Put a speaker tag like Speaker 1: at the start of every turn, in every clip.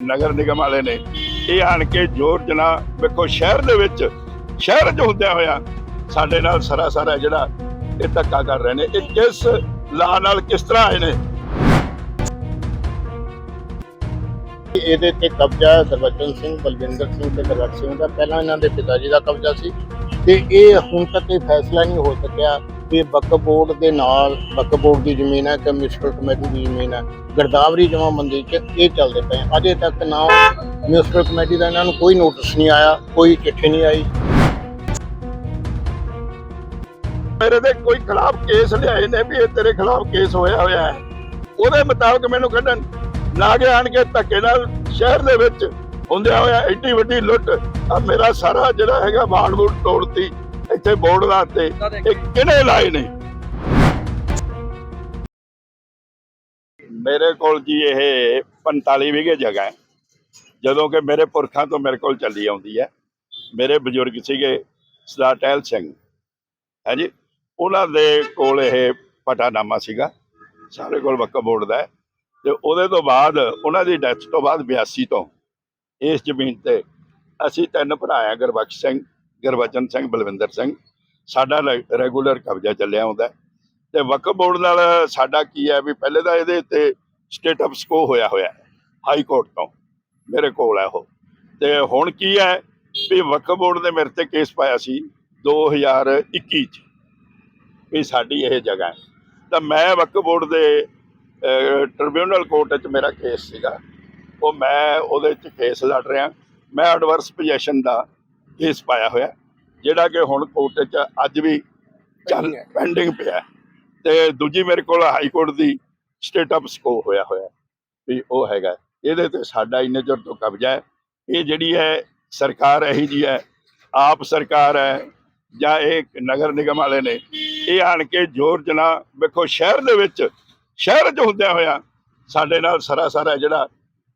Speaker 1: ਨਗਰ ਨਿਗਮ ਵਾਲੇ ਨੇ ਇਹ ਆਣ ਕੇ ਜ਼ੋਰ ਜਨਾ ਵੇਖੋ ਸ਼ਹਿਰ ਦੇ ਵਿੱਚ, ਸ਼ਹਿਰ 'ਚ ਹੁੰਦਿਆਂ ਹੋਇਆ ਸਾਡੇ ਨਾਲ ਸਰਾਸਰ ਹੈ ਜਿਹੜਾ ਇਹ ਧੱਕਾ ਕਰ ਰਹੇ ਨੇ, ਇਹ ਕਿਸ ਲਾ ਨਾਲ ਕਿਸ ਤਰ੍ਹਾਂ ਆਏ ਨੇ?
Speaker 2: ਇਹਦੇ ਤੇ ਕਬਜ਼ਾ ਗੁਰਬਚਨ ਸਿੰਘ, ਬਲਵਿੰਦਰ ਸਿੰਘ ਤੇ ਗੁਰਬਖਸ਼ ਸਿੰਘ ਦਾ, ਪਹਿਲਾਂ ਇਹਨਾਂ ਦੇ ਪਿਤਾ ਜੀ ਦਾ ਕਬਜ਼ਾ ਸੀ। ਤੇ ਇਹ ਹੁਣ ਤੱਕ ਇਹ ਫੈਸਲਾ ਨਹੀਂ ਹੋ ਸਕਿਆ ਵੀ ਬੱਕ ਬੋਰਡ ਦੇ ਨਾਲ ਬੱਕ ਬੋਰਡ ਦੀ ਜ਼ਮੀਨ ਹੈ ਕਿ ਮਿਊਨਿਸਪਲ ਕਮੇਟੀ ਦੀ ਜ਼ਮੀਨ ਹੈ। ਗਰਦਾਵਰੀ ਜਮਾਬੰਦੀ 'ਚ ਇਹ ਚੱਲਦੇ ਪਏ ਅਜੇ ਤੱਕ ਨਾ ਮਿਊਨਿਸਪਲ ਕਮੇਟੀ ਦਾ ਇਹਨਾਂ ਨੂੰ ਕੋਈ ਨੋਟਿਸ ਨਹੀਂ ਆਇਆ, ਕੋਈ ਚਿੱਠੀ ਨਹੀਂ ਆਈ।
Speaker 1: ਮੇਰੇ ਤੇ ਕੋਈ ਖਿਲਾਫ ਕੇਸ ਲਿਆਏ ਨੇ ਵੀ ਇਹ ਤੇਰੇ ਖਿਲਾਫ ਕੇਸ ਹੋਇਆ ਹੋਇਆ ਹੈ। ਉਹਦੇ ਮੁਤਾਬਕ ਮੈਨੂੰ ਕੱਢਣ ਲਾ ਕੇ ਆਣ ਕੇ ਧੱਕੇ ਨਾਲ ਸ਼ਹਿਰ ਦੇ ਵਿੱਚ ਹੁੰਦਿਆਂ ਹੋਇਆ ਐਡੀ ਵੱਡੀ ਲੁੱਟ ਆ ਮੇਰਾ ਸਾਰਾ ਜਿਹੜਾ ਹੈਗਾ ਬਾਣ ਬੂਟ ਤੋੜਤੀ। ਇੱਥੇ ਬੋਰਡ ਲਾਤੇ ਇਹ ਕਿਹੜੇ ਲਾਏ ਨੇ? ਮੇਰੇ ਕੋਲ ਜੀ ਇਹ 45 ਵਿਗੇ ਜਗ੍ਹਾ ਹੈ। ਜਦੋਂ ਕਿ ਮੇਰੇ ਪੁਰਖਾਂ ਤੋਂ ਮੇਰੇ ਕੋਲ ਚੱਲੀ ਆਉਂਦੀ ਹੈ। ਮੇਰੇ ਬਜ਼ੁਰਗ ਸੀਗੇ ਸਰਦਾਰ ਟਹਿਲ ਸਿੰਘ। ਹਾਂਜੀ, ਉਹਨਾਂ ਦੇ ਕੋਲ ਇਹ ਪਟਾਨਾਮਾ ਸੀਗਾ। ਸਾਡੇ ਕੋਲ ਵਕਫ ਬੋਰਡ ਦਾ ਹੈ। ਤੇ ਉਹਦੇ ਤੋਂ ਬਾਅਦ, ਉਹਨਾਂ ਦੀ ਡੈਥ ਤੋਂ ਬਾਅਦ 82 ਤੋਂ ਇਸ ਜ਼ਮੀਨ ਤੇ ਅਸੀਂ ਤਿੰਨ ਭਰਾ ਆ ਗੁਰਬਖਸ਼ ਸਿੰਘ ਗੁਰਬਚਨ ਸਿੰਘ, ਬਲਵਿੰਦਰ ਸਿੰਘ, ਸਾਡਾ ਰੈਗੂਲਰ ਕਬਜ਼ਾ ਚੱਲਿਆ ਹੁੰਦਾ ਹੈ। ਤੇ ਵਕਫ ਬੋਰਡ ਨਾਲ ਸਾਡਾ ਕੀ ਹੈ ਵੀ ਪਹਿਲੇ ਤਾਂ ਇਹਦੇ 'ਤੇ ਸਟੇਟ ਆਫ ਸਕੋ ਹੋਇਆ ਹੋਇਆ ਹਾਈ ਕੋਰਟ ਤੋਂ, ਮੇਰੇ ਕੋਲ ਹੈ ਉਹ। ਤੇ ਹੁਣ ਕੀ ਹੈ ਵੀ ਵਕਫ ਬੋਰਡ ਨੇ ਮੇਰੇ ਤੇ ਕੇਸ ਪਾਇਆ ਸੀ 2021 ਚ, ਵੀ ਸਾਡੀ ਇਹ ਜਗ੍ਹਾ ਤਾਂ ਮੈਂ ਵਕਫ ਬੋਰਡ ਦੇ ਟ੍ਰਿਬਿਊਨਲ ਕੋਰਟ 'ਚ ਮੇਰਾ ਕੇਸ ਸੀਗਾ। ਉਹ ਮੈਂ ਉਹਦੇ 'ਚ ਕੇਸ ਲੜ ਰਿਹਾ। ਮੈਂ ਐਡਵਰਸ ਪੋਜੀਸ਼ਨ ਦਾ ਕੇਸ ਪਾਇਆ ਹੋਇਆ ਜਿਹੜਾ ਕਿ ਹੁਣ ਕੋਰਟ 'ਚ ਅੱਜ ਵੀ ਚੱਲ ਪੈਂਡਿੰਗ ਪਿਆ। ਤੇ ਦੂਜੀ ਮੇਰੇ ਕੋਲ ਹਾਈ ਕੋਰਟ ਦੀ ਸਟੇਟ ਆਫ ਸਕੋ ਹੋਇਆ ਹੋਇਆ ਵੀ ਉਹ ਹੈਗਾ ਇਹਦੇ ਤੇ ਸਾਡਾ ਇੰਨੇ ਚਿਰ ਤੋਂ ਕਬਜ਼ਾ ਹੈ। ਇਹ ਜਿਹੜੀ ਹੈ ਸਰਕਾਰ ਇਹੀ ਜੀ ਹੈ ਆਪ ਸਰਕਾਰ ਹੈ ਜਾਂ ਇਹ ਨਗਰ ਨਿਗਮ ਵਾਲੇ ਨੇ ਇਹ ਆਣ ਕੇ ਜ਼ੋਰ ਜਨਾ ਵੇਖੋ ਸ਼ਹਿਰ ਦੇ ਵਿੱਚ ਸ਼ਹਿਰ 'ਚ ਹੁੰਦਿਆਂ ਹੋਇਆ ਸਾਡੇ ਨਾਲ ਸਰਾਸਰ ਹੈ ਜਿਹੜਾ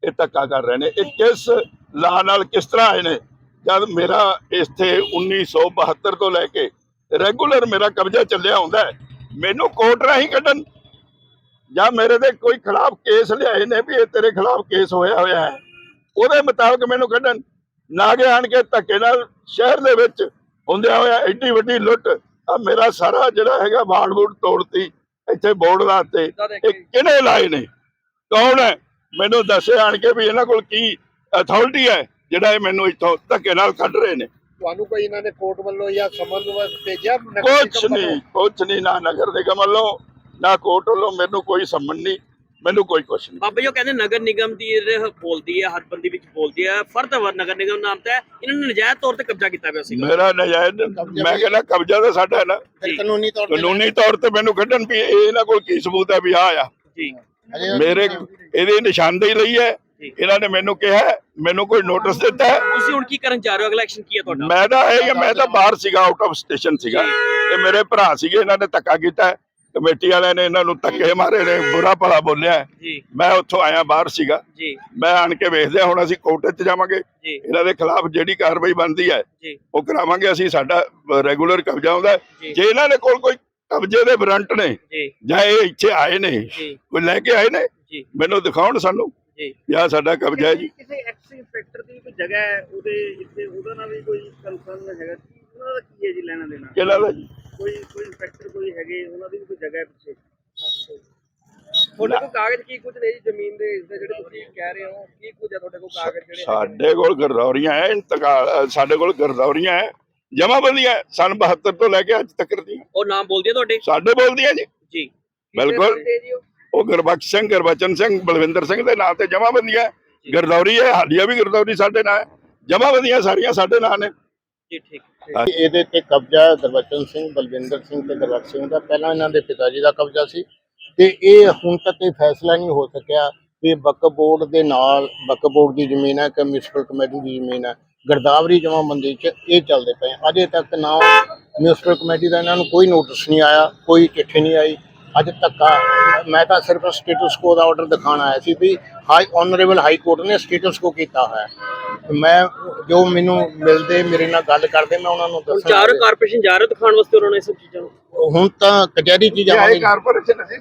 Speaker 1: ਇਹ ਧੱਕਾ ਕਰ ਰਹੇ ਨੇ। ਇਹ ਕਿਸ ਲਾ ਨਾਲ ਕਿਸ ਤਰ੍ਹਾਂ ਆਏ ਨੇ? ਜਦ ਮੇਰਾ ਇੱਥੇ 1972 ਤੋਂ ਲੈ ਕੇ ਰੈਗੂਲਰ ਮੇਰਾ ਕਬਜ਼ਾ ਚੱਲਿਆ ਹੁੰਦਾ ਮੈਨੂੰ ਕੋਰਟ ਰਾਹੀਂ ਕੱਢਣ ਜਾਂ ਮੇਰੇ ਦੇ ਕੋਈ ਖਿਲਾਫ ਕੇਸ ਲਿਆਏ ਨੇ ਵੀ ਇਹ ਤੇਰੇ ਖਿਲਾਫ ਕੇਸ ਹੋਇਆ ਹੋਇਆ ਹੈ ਉਹਦੇ ਮੁਤਾਬਕ ਮੈਨੂੰ ਕੱਢਣ। ਨਾ ਕੇ ਆਣ ਕੇ ਧੱਕੇ ਨਾਲ ਸ਼ਹਿਰ ਦੇ ਵਿੱਚ ਹੁੰਦਿਆਂ ਹੋਇਆ ਐਡੀ ਵੱਡੀ ਲੁੱਟ ਆ ਮੇਰਾ ਸਾਰਾ ਜਿਹੜਾ ਹੈਗਾ ਬਾਣ ਬੂਟ ਤੋੜਤੀ ਇੱਥੇ ਬੋਰਡ ਲਾਤੇ ਇਹ ਕਿਹਨੇ ਲਾਏ ਨੇ? ਕੌਣ ਹੈ? ਮੈਨੂੰ ਦੱਸੇ ਆਣ ਕੇ ਵੀ ਇਹਨਾਂ ਕੋਲ ਕੀ ਅਥਾਰਟੀ ਹੈ। ਜਿਹੜਾ ਇਹ ਮੈਨੂੰ ਇੱਥੋਂ ਧੱਕੇ ਨਾਲ ਕੱਢ ਰਹੇ ਨੇ।
Speaker 2: ਤੁਹਾਨੂੰ ਕੋਈ ਇਹਨਾਂ ਨੇ ਕੋਰਟ ਵੱਲੋਂ ਜਾਂ ਸਮਨ ਭੇਜਿਆ?
Speaker 1: ਕੁਛ ਨਹੀਂ ਕੁਛ ਨਹੀਂ ਨਾ ਨਗਰ ਨਿਗਮ ਵੱਲੋਂ ਨਾ ਕੋਰਟ ਵੱਲੋਂ ਮੈਨੂੰ ਕੋਈ ਸੰਮਨ ਨਹੀਂ ਮੈਨੂੰ ਕੋਈ ਕੁਛ ਨਹੀਂ।
Speaker 3: ਬਾਬਾ ਜੀ ਉਹ ਕਹਿੰਦੇ ਨਗਰ ਨਿਗਮ ਦੀ ਇਹ ਬੋਲਦੀ ਹੈ ਹਰ ਬੰਦੀ ਵਿੱਚ ਬੋਲਦੀ ਹੈ। ਫਰਦ ਵਰ ਨਗਰ ਨਿਗਮ ਨਾਮ ਤੇ ਹੈ। ਇਹਨਾਂ ਨੇ ਨਜਾਇਜ਼ ਤੌਰ ਤੇ ਕਬਜ਼ਾ ਕੀਤਾ ਪਿਆ ਸੀਗਾ
Speaker 1: ਮੇਰਾ ਨਜਾਇਜ਼ ਮੈਂ ਕਹਿੰਦਾ ਕਬਜ਼ਾ ਤਾਂ ਸਾਡਾ ਹੈ ਨਾ।
Speaker 2: ਕਾਨੂੰਨੀ ਤੌਰ ਤੇ
Speaker 1: ਕਾਨੂੰਨੀ ਤੌਰ ਤੇ ਮੈਨੂੰ ਕੱਢਣ ਵੀ ਇਹ ਇਹਨਾਂ ਕੋਲ ਕੀ ਸਬੂਤ ਹੈ ਵੀ ਆ ਆ।
Speaker 3: ਜੀ।
Speaker 1: ਮੇਰੇ ਇਹਦੀ ਨਿਸ਼ਾਨਦੇਹੀ ਲਈ ਹੈ। ਇਹਨਾਂ ਨੇ ਮੈਨੂੰ ਕਿਹਾ ਮੈਨੂੰ ਕੋਈ ਨੋਟਿਸ ਦਿੱਤਾ ਹੈ।
Speaker 3: ਤੁਸੀਂ ਹੁਣ ਕੀ ਕਰਨ ਜਾ ਰਹੇ ਹੋ? ਅਗਲਾ ਐਕਸ਼ਨ ਕੀ ਹੈ ਤੁਹਾਡਾ?
Speaker 1: ਮੈਂ ਤਾਂ ਇਹ ਕਿ ਮੈਂ ਤਾਂ ਬਾਹਰ ਸੀਗਾ ਆਊਟ ਆਫ ਸਟੇਸ਼ਨ ਸੀਗਾ। ਤੇ ਮੇਰੇ ਭਰਾ ਸੀਗੇ ਇਹਨਾਂ ਨੇ ਧੱਕਾ ਕੀਤਾ ਹੈ। ਕਮੇਟੀ ਵਾਲਿਆਂ ਨੇ ਇਹਨਾਂ ਨੂੰ ਧੱਕੇ ਮਾਰੇ ਨੇ ਬੁਰਾ ਭਲਾ ਬੋਲਿਆ ਮੈਂ ਉੱਥੋਂ ਆਇਆ ਬਾਹਰ ਸੀਗਾ।
Speaker 3: ਜੀ।
Speaker 1: ਮੈਂ ਆਣ ਕੇ ਵੇਖਦੇ ਹੁਣ ਅਸੀਂ ਕੋਰਟ 'ਚ ਜਾਵਾਂਗੇ। ਇਹਨਾਂ ਦੇ ਖਿਲਾਫ ਜਿਹੜੀ ਕਾਰਵਾਈ ਬਣਦੀ ਹੈ ਉਹ ਕਰਾਵਾਂਗੇ। ਅਸੀਂ ਸਾਡਾ ਰੈਗੂਲਰ ਕਬਜ਼ਾ ਹੁੰਦਾ।
Speaker 3: ਜੀ।
Speaker 1: ਇਹਨਾਂ ਨੇ ਕੋਲ ਕੋਈ ਕਬਜ਼ੇ ਦੇ ਵਾਰੰਟ ਨੇ
Speaker 3: ਜੀ।
Speaker 1: ਇਹ ਇੱਥੇ ਆਏ ਨੇ ਕੋਈ ਲੈ ਕੇ ਆਏ ਨੇ ਮੈਨੂੰ ਦਿਖਾਉਣ ਸਾਨੂੰ।
Speaker 3: ਜੀ।
Speaker 1: ਯਾ ਸਾਡਾ ਕਬਜ਼ਾ ਹੈ ਜੀ।
Speaker 4: ਕਿਸੇ ਐਕਸ ਇੰਸਪੈਕਟਰ ਦੀ ਕੋਈ ਜਗ੍ਹਾ ਹੈ ਉਹਦੇ ਇੱਥੇ ਉਹਦਾ ਨਾਲ ਵੀ ਕੋਈ ਕੰਸਰਨ ਹੈਗਾ? ਕੀ ਉਹਨਾਂ ਦਾ ਕੀ ਹੈ ਜੀ ਲੈਣਾ ਦੇਣਾ?
Speaker 1: ਕਿਹੜਾ ਦਾ ਜੀ?
Speaker 4: ਕੋਈ ਕੋਈ ਇੰਸਪੈਕਟਰ ਕੋਈ ਹੈਗੇ ਉਹਨਾਂ ਦੀ ਵੀ ਕੋਈ ਜਗ੍ਹਾ ਹੈ ਪਿੱਛੇ?
Speaker 3: ਤੁਹਾਡੇ ਕੋਲ ਕਾਗਜ਼ ਕੀ ਕੁਝ ਨਹੀਂ ਜ਼ਮੀਨ ਦੇ? ਇਸ ਦੇ ਜਿਹੜੇ ਤੁਸੀਂ ਕਹਿ ਰਹੇ ਹੋ ਕੀ ਕੁਝ ਹੈ ਤੁਹਾਡੇ ਕੋਲ ਕਾਗਜ਼ ਜਿਹੜੇ
Speaker 1: ਸਾਡੇ ਕੋਲ ਗਰਦੌਰੀਆਂ ਹੈ ਇੰਤਕਾਲ ਸਾਡੇ ਕੋਲ ਗਰਦੌਰੀਆਂ ਹੈ ਜਮਾਬੰਦੀਆਂ ਹੈ, ਸੰਨ 72 ਤੋਂ ਲੈ ਕੇ ਅੱਜ ਤੱਕ ਦੀਆਂ।
Speaker 3: ਉਹ ਨਾਮ ਬੋਲਦੀ ਹੈ ਤੁਹਾਡੇ?
Speaker 1: ਸਾਡੇ ਬੋਲਦੀਆਂ ਜੀ।
Speaker 3: ਜੀ।
Speaker 1: ਬਿਲਕੁਲ।
Speaker 3: ਉਹ?
Speaker 1: ਗੁਰਬਖਸ਼ ਸਿੰਘ ਗੁਰਬਚਨ ਸਿੰਘ ਬਲਵਿੰਦਰ ਸਿੰਘ ਦੇ ਨਾਂ ਤੇ ਜਮਾਬੰਦੀਆਂ ਗਰਦੌਰੀ ਹੈ ਹਾਲੀਆ ਵੀ ਗਰਦੌਰੀ ਸਾਡੇ ਨਾਂ ਹੈ। ਜਮਾਬੰਦੀਆਂ ਸਾਰੀਆਂ ਸਾਡੇ ਨਾਂ ਨੇ।
Speaker 3: ਜੀ ਠੀਕ
Speaker 2: ਇਹਦੇ ਤੇ ਕਬਜ਼ਾ ਗੁਰਬਚਨ ਸਿੰਘ ਬਲਵਿੰਦਰ ਸਿੰਘ ਤੇ ਗੁਰਬਖਸ਼ ਸਿੰਘ ਦਾ। ਪਹਿਲਾਂ ਇਹਨਾਂ ਦੇ ਪਿਤਾ ਜੀ ਦਾ ਕਬਜ਼ਾ ਸੀ। ਤੇ ਇਹ ਹੁਣ ਤੱਕ ਇਹ ਫੈਸਲਾ ਨਹੀਂ ਹੋ ਸਕਿਆ ਕਿ ਬੱਕ ਬੋਰਡ ਦੇ ਨਾਲ ਬੱਕ ਬੋਰਡ ਦੀ ਜ਼ਮੀਨ ਹੈ ਕਿ ਮਿਊਨਿਸਪਲ ਕਮੇਟੀ ਦੀ ਜ਼ਮੀਨ ਹੈ। ਗਰਦਾਵਰੀ ਜਮਾਬੰਦੀ 'ਚ ਇਹ ਚੱਲਦੇ ਪਏ ਅਜੇ ਤੱਕ ਨਾ ਮਿਊਨਿਸਪਲ ਕਮੇਟੀ ਦਾ ਇਹਨਾਂ ਨੂੰ ਕੋਈ ਨੋਟਿਸ ਨਹੀਂ ਆਇਆ ਕੋਈ ਚਿੱਠੀ ਨਹੀਂ ਆਈ। ਅੱਜ ਧੱਕਾ ਮੈਂ ਤਾਂ ਸਿਰਫ ਸਟੇਟਸ ਕੋ ਦਾ ਆਰਡਰ ਦਿਖਾਣ ਆਇਆ ਸੀ ਵੀ ਹਾਈ ਆਨਰੇਬਲ ਹਾਈ ਕੋਰਟ ਨੇ ਸਟੇਟਸ ਕੋ ਕੀਤਾ ਹੈ। ਮੈਂ ਜੋ ਮੈਨੂੰ ਮਿਲਦੇ ਮੇਰੇ ਨਾਲ ਗੱਲ ਕਰਦੇ ਮੈਂ ਉਹਨਾਂ ਨੂੰ
Speaker 3: ਹੁਣ
Speaker 2: ਦੱਸਣਾ
Speaker 3: ਚਾਰ ਕਾਰਪੋਰੇਸ਼ਨ ਜਾ ਰਹੇ ਹੋ ਦਿਖਾਉਣ ਵਾਸਤੇ ਉਹਨਾਂ ਨੇ ਇਹ ਸਭ ਚੀਜ਼ਾਂ ਨੂੰ?
Speaker 2: ਹੁਣ ਤਾਂ ਕਚਹਿਰੀ ਚ ਜਾਵਾਂਗੇ।
Speaker 1: ਕਾਰਪੋਰੇਸ਼ਨ ਅਸੀਂ।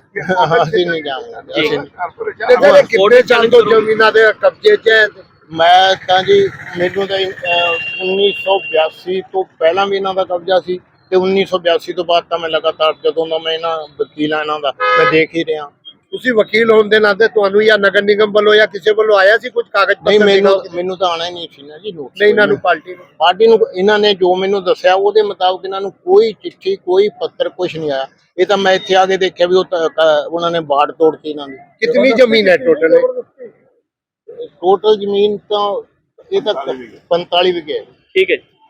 Speaker 2: ਅਸੀਂ ਨਹੀਂ ਜਾਵਾਂਗੇ। ਅਸੀਂ।
Speaker 1: ਕਾਰਪੋਰੇਸ਼ਨ
Speaker 3: ਕਿੰਨੇ ਤੋਂ
Speaker 2: ਜ਼ਮੀਨਾਂ ਦੇ ਕਬਜ਼ੇ 'ਚ ਹੈ ਮੈਂ ਤਾਂ ਜੀ ਮੈਨੂੰ ਤਾਂ ਅਹ, 1982 ਤੋਂ ਪਹਿਲਾਂ ਵੀ ਇਹਨਾਂ ਦਾ ਕਬਜ਼ਾ ਸੀ। ਤੇ 1982 ਤੋਂ ਬਾਅਦ ਤਾਂ ਮੈਂ ਲਗਾਤਾਰ ਜਦੋਂ ਦਾ ਮੈਂ ਇਹਨਾਂ ਵਕੀਲਾਂ ਇਹਨਾਂ ਦਾ ਮੈਂ ਦੇਖ ਹੀ ਰਿਹਾ।
Speaker 5: ਤੁਸੀਂ ਵਕੀਲ ਹੋਣ ਦੇ ਨਾਤੇ ਤੁਹਾਨੂੰ ਜਾਂ ਨਗਰ ਨਿਗਮ ਵੱਲੋਂ ਜਾਂ ਕਿਸੇ ਵੱਲੋਂ ਆਇਆ ਸੀ ਕੁਝ ਕਾਗਜ਼
Speaker 2: ਨਹੀਂ ਮੈਨੂੰ? ਮੈਨੂੰ ਤਾਂ ਆਣਾ ਹੀ ਨਹੀਂ ਸੀ ਨਾ ਜੀ ਨੋਟਿਸ
Speaker 5: ਨਹੀਂ ਇਹਨਾਂ ਨੂੰ ਪਾਰਟੀ ਨੂੰ?
Speaker 2: ਪਾਰਟੀ ਨੂੰ ਇਹਨਾਂ ਨੇ ਜੋ ਮੈਨੂੰ ਦੱਸਿਆ ਉਹਦੇ ਮੁਤਾਬਕ ਇਹਨਾਂ ਨੂੰ ਕੋਈ ਚਿੱਠੀ ਕੋਈ ਪੱਤਰ ਕੁਝ ਨਹੀਂ ਆਇਆ। ਇਹ ਤਾਂ ਮੈਂ ਇੱਥੇ ਆ ਕੇ ਦੇਖਿਆ ਵੀ ਉਹ ਉਹਨਾਂ ਨੇ ਬਾੜ ਤੋੜਤੀ ਇਹਨਾਂ ਦੀ।
Speaker 5: ਕਿੰਨੀ ਜ਼ਮੀਨ ਹੈ ਟੋਟਲ?
Speaker 2: ਟੋਟਲ ਜ਼ਮੀਨ ਤਾਂ ਇਹ ਤਾਂ 45 ਵਿਗੇ
Speaker 3: ਠੀਕ ਹੈ ਜੀ।